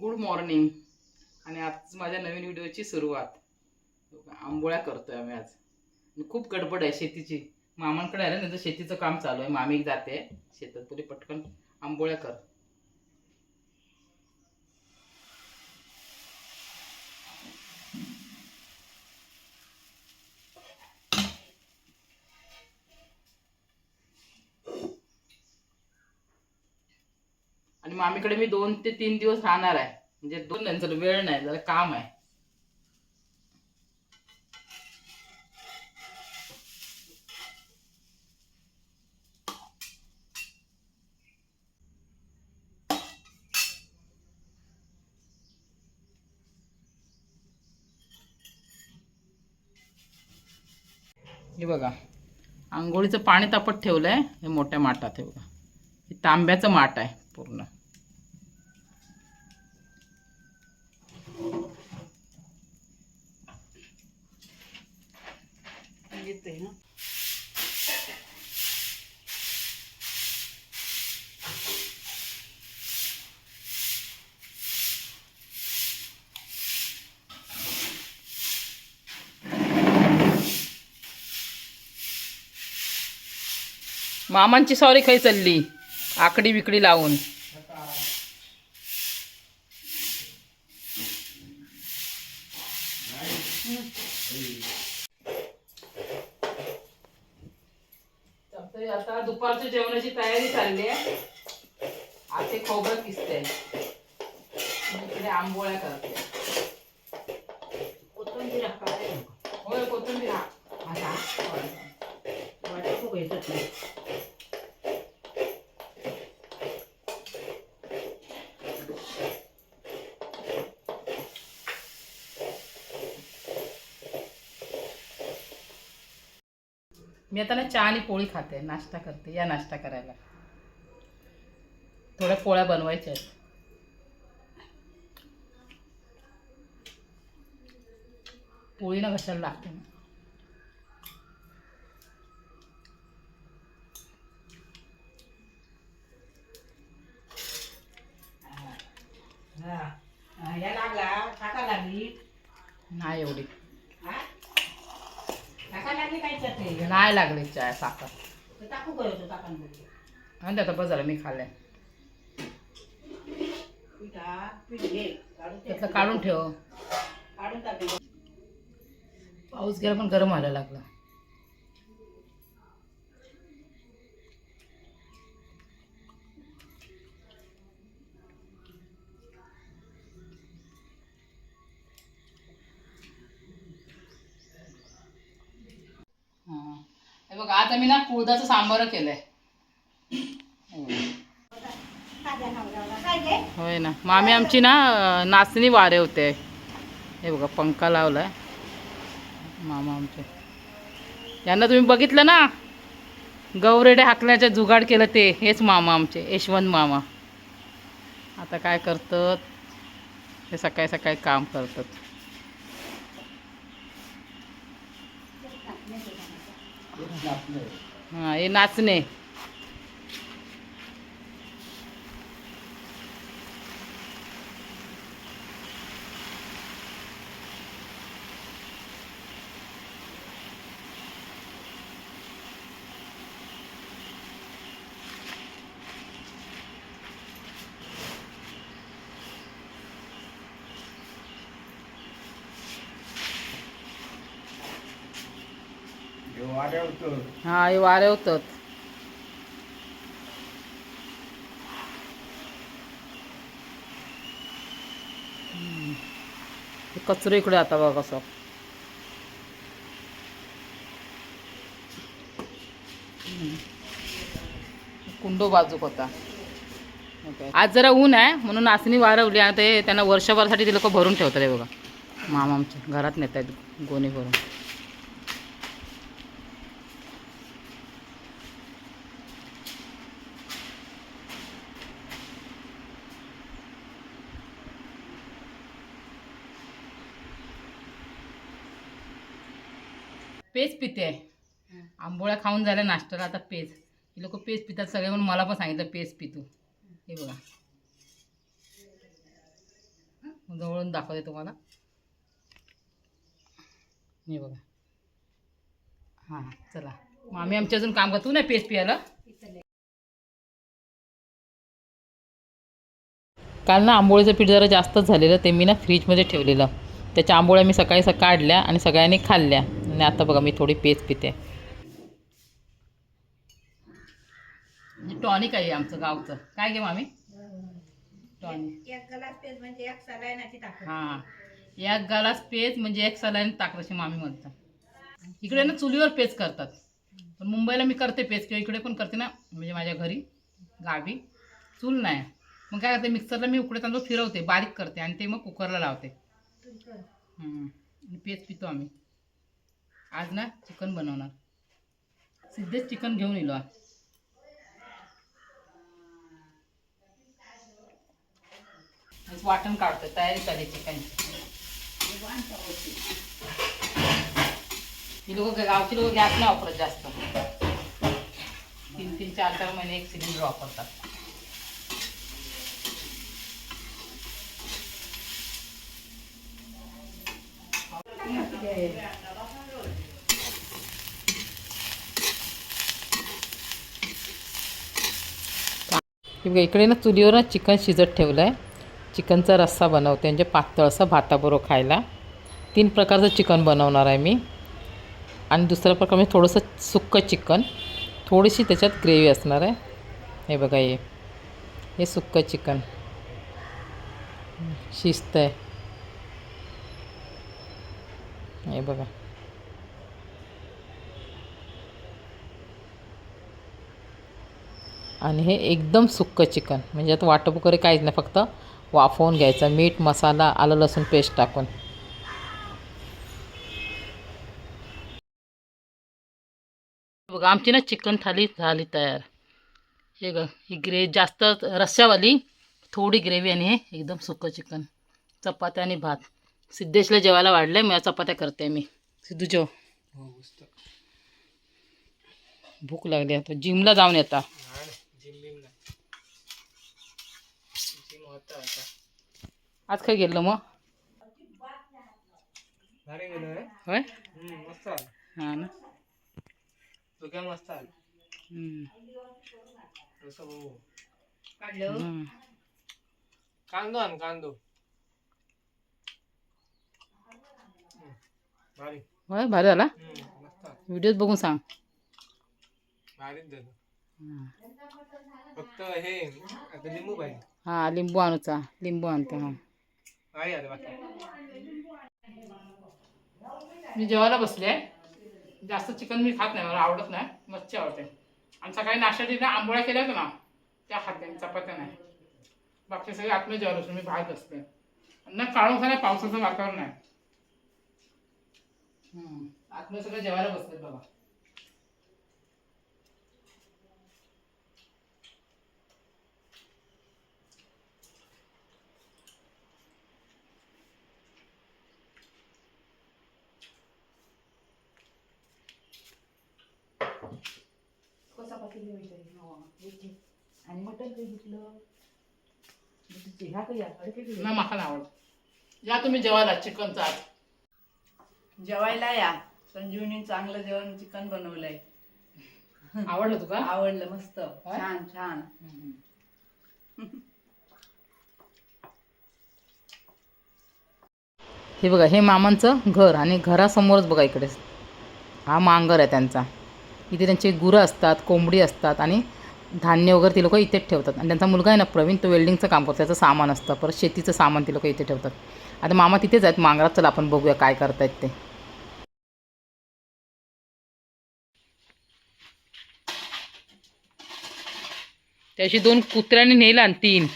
Good morning. आणि आज माझ्या नवीन व्हिडिओची सुरुवात. आंबोळ्या करतोय आम्ही आज. खूप गडबड आहे शेतीची. मामांकडे आलं त्यांचं शेतीचं काम चालू आहे. मामी जाते. शेतात पुढे पटकन आंबोळ्या कर. मामीकडे मी दोन ते तीन दिवस राहणार आहे. म्हणजे दोन नंतर वेळ नाही जरा काम आहे. हे बघा आंघोळीचं पाणी तापत ठेवलंय हे मोठ्या माठात हे बघा. हे तांब्याचं माठ आहे पूर्ण येते ना मामांची सॉरी खाई चालली. आकडी विकडी लावून. आता दुपारच्या जेवणाची तयारी चालली आहे. आता खोबरं किसते. इकडे आंबोळ्या करते. कोथिंबीर होय कोथिंबीर हा. आता होय. मी आता ना चहा आणि पोळी खाते नाश्ता करते. या नाश्ता करायला. थोड्या पोळ्या बनवायच्या आहेत. पोळी ना कशाला लागते ना हा हा, या लागला टाका लागली नाही एवढी हा टाका लागली काय नाही लागली चाय साखर? आणि बस झालं मी खाल्लंय. त्यातलं काढून ठेव. पाऊस गेला पण गरम व्हायला लागला. आज आम्ही ना कुळदाचं सांबार केलंय. होय ना. मामी आमची ना नाचणी वारे होते. हे बघा पंखा लावलाय. मामा आमचे. यांना तुम्ही बघितलं ना? गौरेडे हाकण्याचा जुगाड केलं ते. हेच मामा आमचे यशवंत मामा. आता काय करतात? हे सकाळी सकाळी काम करतात. हां हे नाचणे. हा हे वारे होतात. हम्म. कचरो इकडे आता बघा कसं. कुंडो बाजूक होता. आज जरा ऊन आहे म्हणून नाचणी वारवली आणि ते त्यांना वर्षभरासाठी ते लोक भरून ठेवतात हे बघा. मामा आमच्या घरात नेत आहेत गोणी भरून. पेज पिते. आहे आंबोळ्या खाऊन झाल्या नाश्त्याला आता पेज. ही लोक पेज पितात सगळे म्हणून मला पण सांगितलं पेज पितू. हे बघा. जवळून दाखवते तुम्हाला. हे बघा. हां चला. मग आम्ही आमच्या अजून काम करतो ना पेज पियाला काल ना आंबोळीचं पीठ जरा जास्तच झालेलं ते मी ना फ्रीजमध्ये ठेवलेलं. त्याच्या आंबोळ्या मी सकाळी सकाळ काढल्या आणि सगळ्यांनी खाल्ल्या. आणि आता बघा मी थोडी पेस्ट पिते. टॉनिक आहे आमचं गावचं. काय घे मामी? टॉनिक एक ग्लास पेज म्हणजे एक सलायनाची ताकद. हां. एक गालास पेज म्हणजे एक सलाईन ताकराशी मामी म्हणतात इकडे ना चुलीवर पेज करतात. पण मुंबईला मी करते पेज किंवा इकडे पण करते ना म्हणजे माझ्या घरी गावी. चूल नाही. मग काय करते मिक्सरला मी उकडे तांदूळ फिरवते बारीक करते आणि ते मग कुकरला लावते. पेज पितो आम्ही. आज ना चिकन बनवणार. सिद्धेच चिकन घेऊन येलो आज. वाटण काढतो तयारी चालली चिकनची ही लोक गावची लोक गॅस नाही वापरत जास्त. तीन तीन चार चार महिने एक सिलेंडर वापरतात. हे बघा, इकडे ना चुलीवर ना चिकन शिजत ठेवलं आहे चिकनचा रस्सा बनवते म्हणजे पातळ असा भाताबरोबर खायला. तीन प्रकारचं चिकन बनवणार आहे मी. आणि दुसरा प्रकार म्हणजे थोडंसं सुक्कं चिकन. थोडीशी त्याच्यात ग्रेव्ही असणार आहे. हे बघा हे. हे सुक्कं चिकन. शिस्त आहे हे बघा. आणि हे एकदम सुक्कं चिकन. म्हणजे आता वाटप वगैरे काहीच नाही फक्त वाफवून घ्यायचं. मीठ मसाला आलं लसूण पेस्ट टाकून. बघा आमची ना चिकन थाली झाली तयार. हे ग ही ग्रे जास्त रस्स्यावाली थोडी ग्रेव्ही आणि हे एकदम सुकं चिकन. चपात्या आणि भात. सिद्धेशला जेवायला वाढलंय मी चपात्या करते मी. सिद्धू जेव. भूक लागली आता. जिमला जाऊन येता. आज काय गेलं मग? होय. हां ना. कांदो आण कांदो. होय भारी झाला. व्हिडिओज बघून सांग. भारीच झालं. फक्त हे आता लिंबू पाहिजे. हां लिंबू आणूचा लिंबू आणते हां. मी जेवायला बसले जास्त चिकन मी खात नाही मला आवडत नाही मच्छी आवडते. आणि सकाळी नाश्त्याची ना आंबोळ्या केल्या होत्या ना त्या खाते मी चपात्या नाही. बाकी सगळे आतमध्ये जेवायला बसले मी बाहेर बसते ना काळोख नाही पावसाचं वातावरण आहे. आतमध्ये सगळे जेवायला बसले बघा. आणि मटण काही घेतलं. ह्या काही ना माका नाही आवडत. या तुम्ही जेवायला चिकनचा आज जेवायला या. संजीवनी चांगलं जेवण चिकन बनवलंय. आवडलं तुका आवडलं मस्त? छान छान. हे बघा हे मामांचं घर आणि घरासमोरच बघा इकडे. हा मांगर आहे त्यांचा. इथे त्यांचे गुरं असतात कोंबडी असतात आणि धान्य वगैरे ती लोक इथेच ठेवतात. आणि त्यांचा मुलगा आहे ना प्रवीण तो वेल्डिंगचं काम करतो. त्याचं सामान असतं. परत शेतीचं सामान ती लोक इथे ठेवतात. आता मामा तिथेच आहेत. मांगरात चला आपण बघूया काय करतायत ते. त्याशी दोन कुत्र्यांनी नेला आणि तीन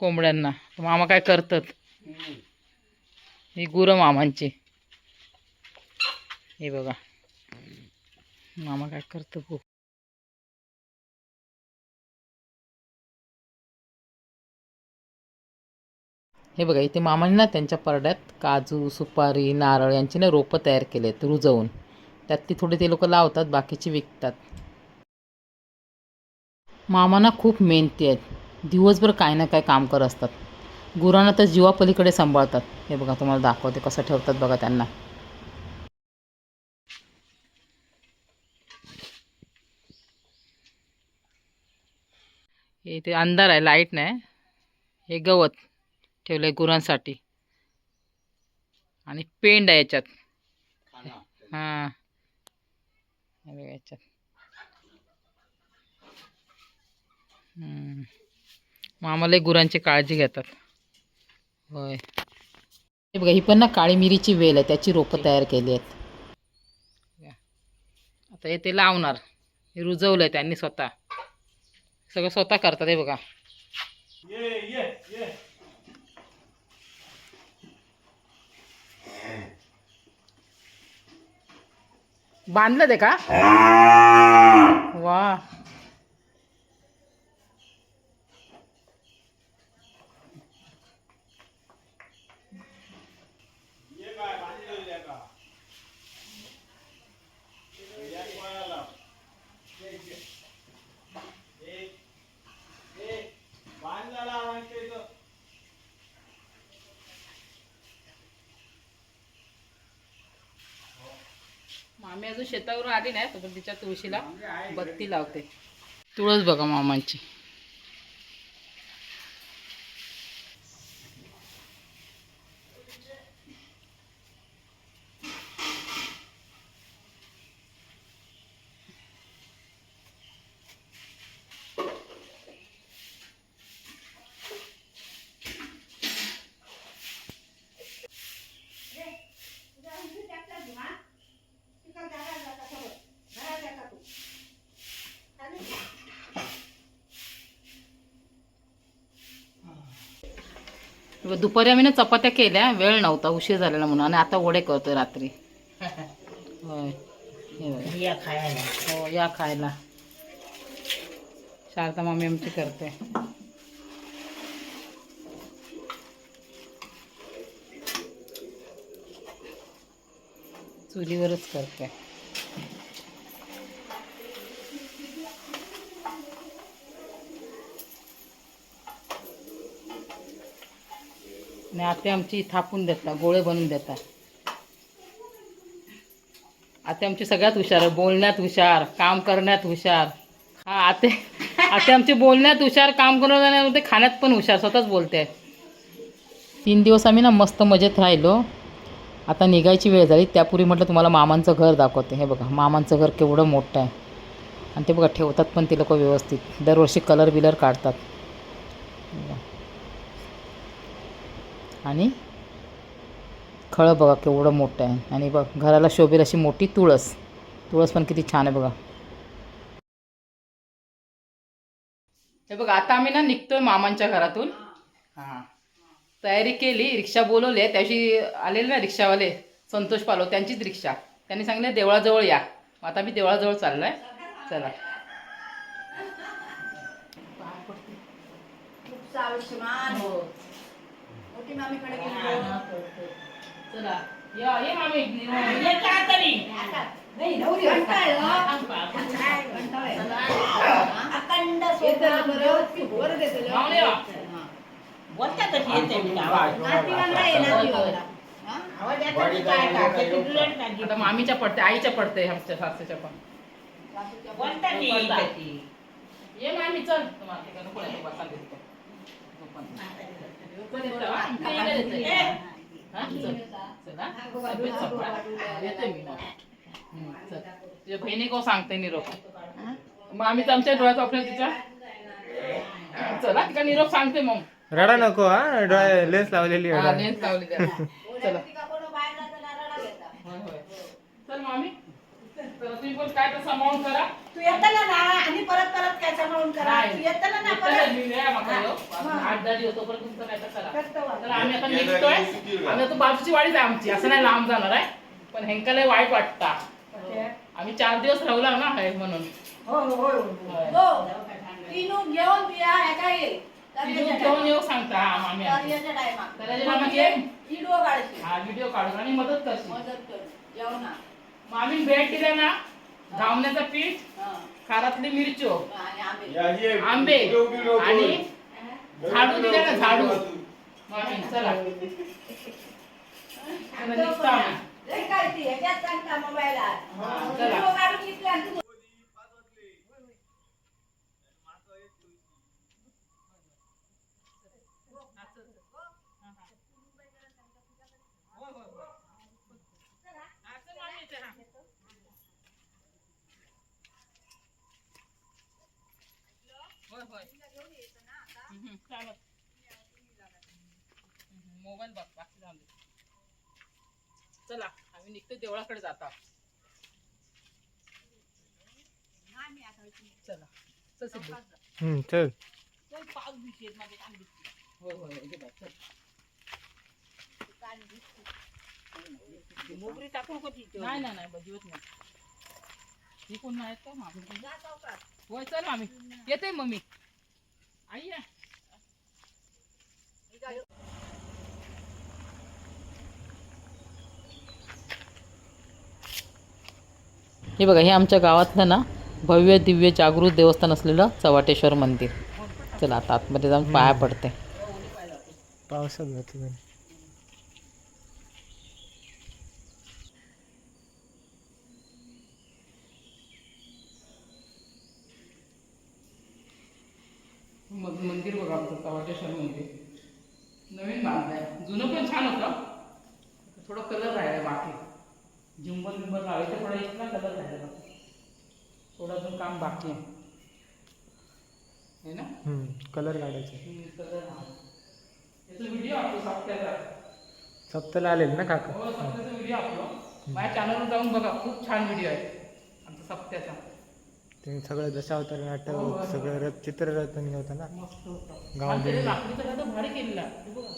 कोंबड्यांना. मामा काय करतात? ही गुरं मामांची. हे बघा. मामा काय करतो खूप हे बघा इथे मामाने ना त्यांच्या परड्यात काजू सुपारी नारळ यांची ना रोपं तयार केले आहेत रुजवून. त्यातली थोडी ते लोक लावतात बाकीची विकतात. मामांना खूप मेहनती आहेत. दिवसभर काय ना काय काम करत असतात. गुरांना तर जीवापलीकडे सांभाळतात. हे बघा तुम्हाला दाखवते कसं ठेवतात बघा त्यांना. हे इथे अंधार आहे लाइट नाही. हे गवत ठेवलं आहे गुरांसाठी. आणि पेंड आहे याच्यात. हां. याच्यात. हम्म. मामालाही गुरांची काळजी घेतात. होय. हे बघा ही पण ना काळी मिरीची वेल आहे त्याची रोपं तयार केली आहेत. आता हे ते लावणार. हे रुजवलं आहे त्यांनी स्वतः. सगळं स्वतः करतात हे बघा. बांधलं ते का? वा. अजून शेतावरून आली नाही तोपर्यंत तिच्या तुळशीला बत्ती लावते. तुळस बघा मामांची. दुपारी आम्ही ना चपात्या केल्या वेळ नव्हता उशीर झालेला म्हणून. आणि आता वडे करतोय रात्री. हे बघा. हो या खायला. शारदा मामी आमची करते. चुलीवरच करते. आणि आते आमची थापून देतात गोळे बनवून देतात. आते आमची सगळ्यात हुशार आहे बोलण्यात हुशार काम करण्यात हुशार. हा आते आते आमची बोलण्यात हुशार काम करण्यात खाण्यात पण हुशार स्वतःच बोलते. तीन दिवस आम्ही ना मस्त मजेत राहिलो. आता निघायची वेळ झाली त्यापूर्वी म्हटलं तुम्हाला मामांचं घर दाखवते. हे बघा मामांचं घर केवढं मोठं आहे. आणि ते बघा ठेवतात पण ते लोक व्यवस्थित. दरवर्षी कलर बिलर काढतात आणि खळं बघा केवढं मोठं आहे. आणि बघ घराला शोभेल अशी मोठी तुळस. तुळस पण किती छान आहे बघा. हे बघा आता आम्ही ना निघतोय मामांच्या घरातून. हां. तयारी केली रिक्षा बोलवली आहे. त्याशी आलेले ना रिक्षावाले संतोष पालो त्यांचीच रिक्षा. त्यांनी सांगितलं देवळाजवळ या. मग आता मी देवळाजवळ चाललोय. चला. आयुष्यमान हो. मोठी मामीकडे गेली. चला या ये मामी. नाही नवरी अखंड वर देतो येते मी आवाज. हा? आवाज आता मामीच्या पडते आईच्या पडते आमच्या सासूच्या पण. ये मामी चल. तुम्हाला मग. बहिणी को सांगते निरोप मग आम्ही तर आमच्या डोळ्यात आपल्या तिच्या चला तिका निरोप सांगते मग रडा नको हा. डोळे लेस लावलेली आहे लेन्स लावली चला. चल मामी. तर तुम्ही पण काय तर सांभाळून करा. तू येताना ना आणि परत परत काय सांभाळून करा तू येताना ना परत. आठ दहा दिवस तोपर्यंत तुमचं काय तर करा करतो बा. तर आम्ही आता निघतोय आता बाजूची वाडीच आहे आमची असं नाही लांब जाणार आहे पण ह्यांका लय वाईट वाटता आम्ही चार दिवस राहला ना हे म्हणून हो हो हो. हो. तीनू घेऊन हे येईल. ती घेऊन येऊ सांगता मामी ये. व्हिडिओ. हा व्हिडिओ काढून आणि मदत मदत कर. जेवणा. भेट दिल्या ना धावण्याचं पीठ हा. खारातली मिरचो आणि आंबे. आंबे आणि झाडू दिले ना झाडू. मामी चला. चला निघतो आम्ही. लय काय ती, ह्याच्यात सांगता मोबाईलात. हा, चला. व्हिडिओ काढून घेतला आणि तू- होय होय हम्म, चालत हम्म, मोबाईल बघ बाकी जाऊन दे. चला आम्ही निघतो देवळाकडे जाता. चला चल चल. चल पाच दिवशी माझे कान दिसते होय होय होय, इथे बघ, चल. मोगरी टाकू तिथे. नाही नाही नाही बजिवत नाही. ही कोण नाही आहेत का? मामी होय चल मामी. येते मम्मी. आई या. हे बघा हे आमच्या गावातलं ना भव्य दिव्य जागृत देवस्थान असलेलं चवाटेश्वर मंदिर. चला आता आतमध्ये जाऊन पाया पडते. पावसात जातो. मग मंदिर बघा आमचं चवाटेश्वर मंदिर. नवीन बांधलंय. जुनं पण छान होतं. थोडं कलर राहिला बाकी झुंबर बिंबर लावायचं थोडा इथला कलर राहिला बाकी थोडं अजून काम बाकी आहे. है ना? कलर काढायचे. कलर याचा व्हिडिओ आपलो सप्त्याचा. सप्ताला आलेल ना काका? हो सप्त्याचा व्हिडिओ आपलो. माझ्या चॅनलवर जाऊन बघा खूप छान व्हिडिओ आहे. आमचा सप्त्याचा. ते सगळं दशावतार नाटक सगळं रथ चित्ररथन होतं ना. मस्त होतं. गाव आणि त्याने दिंडी. लाकडीचा काय तर भारी केलेला हे बघा.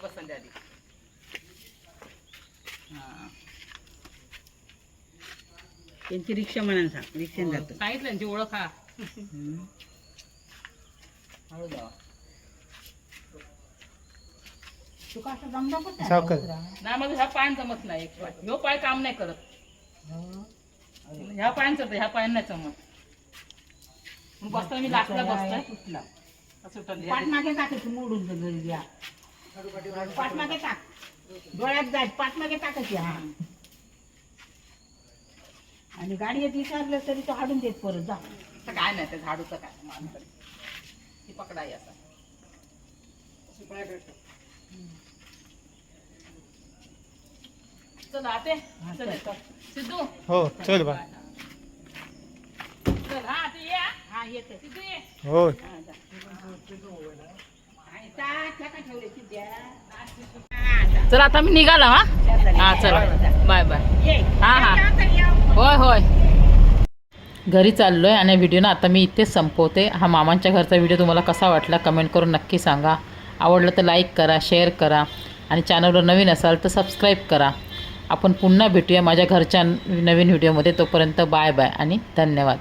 आई पसंत आली. हां. त्यांची रिक्षा म्हणा सांग रिक्षाने जातो. सांगितलं त्यांची ओळख हा. हळू जावा. तुका असं जमला पण सावकाश. नाही माझं ह्या पायान जमत नाही एक पाय ह्यो पाय काम नाही करत. ह्या पायान ह्या पायान नाही जमत मग बसताना मी लाकडा बसतोय. असं घे. पाठमागे टाकायची मोडून घरी द्या. पाठमागे टाक. डोळ्यात जाय पाठमागे टाकायची हा. आणि गाडी येत विचारलं तरी तो हाडून देत परत जा. काय नाही ते झाडूचं काय? ती पकडाई असं चल आते. चल. सिद्धू. हो चल बा. चल हा ते ये हा. हा येते. सिद्धू ये. हो चला आता मी निघाला हा? हा चला. Bye bye. हा, हा. होय होय. घरी चाललो आहे आणि व्हिडिओ ना आता मी इथेच संपवते. हा मामांच्या घरचा व्हिडिओ तुम्हाला कसा वाटला कमेंट करून नक्की सांगा. आवडलं तर लाईक करा शेअर करा आणि चॅनलवर नवीन असाल तर सबस्क्राईब करा. आपण पुन्हा भेटूया माझ्या घरच्या नवीन व्हिडिओमध्ये तोपर्यंत बाय बाय आणि धन्यवाद.